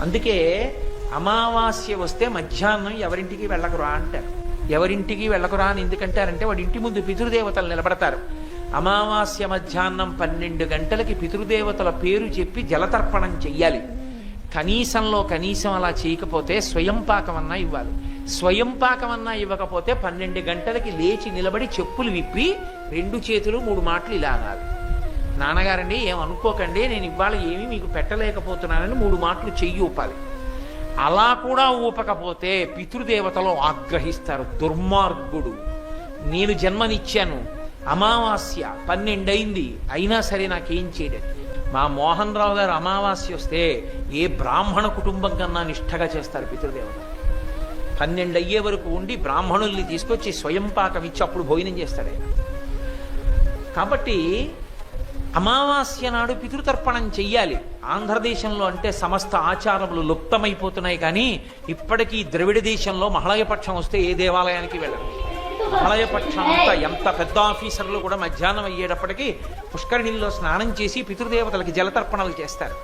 అందుకే అమావాస్య వస్తే మధ్యాహ్నం ఎవరింటికి వెళ్ళకురా అంటారు. ఎవరింటికి వెళ్ళకురా అని ఎందుకంటారంటే వాడి ఇంటి ముందు పితృదేవతలు నిలబడతారు. అమావాస్య మధ్యాహ్నం పన్నెండు గంటలకి పితృదేవతల పేరు చెప్పి జలతర్పణం చెయ్యాలి. కనీసంలో కనీసం అలా చేయకపోతే స్వయం పాకమన్నా ఇవ్వాలి. స్వయం పాకమన్నా ఇవ్వకపోతే పన్నెండు గంటలకి లేచి నిలబడి చెప్పులు విప్పి రెండు చేతులు మూడు మాటలు ఇలా అనాలి. నాన్నగారండి ఏమనుకోకండి నేను ఇవాళ ఏమీ మీకు పెట్టలేకపోతున్నానని మూడు మాటలు చెయ్యి ఊపాలి. అలా కూడా ఊపకపోతే పితృదేవతలు ఆగ్రహిస్తారు దుర్మార్గుడు. నేను జన్మనిచ్చాను అమావాస్య పన్నెండైంది అయినా సరే నాకేం చేయడం మా మోహన్ రావు గారు అమావాస్య వస్తే ఏ బ్రాహ్మణ కుటుంబం కన్నా నిష్ఠగా చేస్తారు పితృదేవత పన్నెండు అయ్యే వరకు ఉండి బ్రాహ్మణుల్ని తీసుకొచ్చి స్వయం పాకం ఇచ్చి అప్పుడు భోజనం చేస్తాడు ఆయన కాబట్టి అమావాస్య నాడు పితృతర్పణం చెయ్యాలి. ఆంధ్రదేశంలో అంటే సమస్త ఆచారములు లుప్తమైపోతున్నాయి కానీ ఇప్పటికీ ద్రవిడ దేశంలో మహళయపక్షం వస్తే ఏ దేవాలయానికి వెళ్ళరు. మహళయపక్షం అంతా ఎంత పెద్ద ఆఫీసర్లు కూడా మధ్యాహ్నం అయ్యేటప్పటికీ పుష్కరిణిల్లో స్నానం చేసి పితృదేవతలకి జలతర్పణలు చేస్తారు.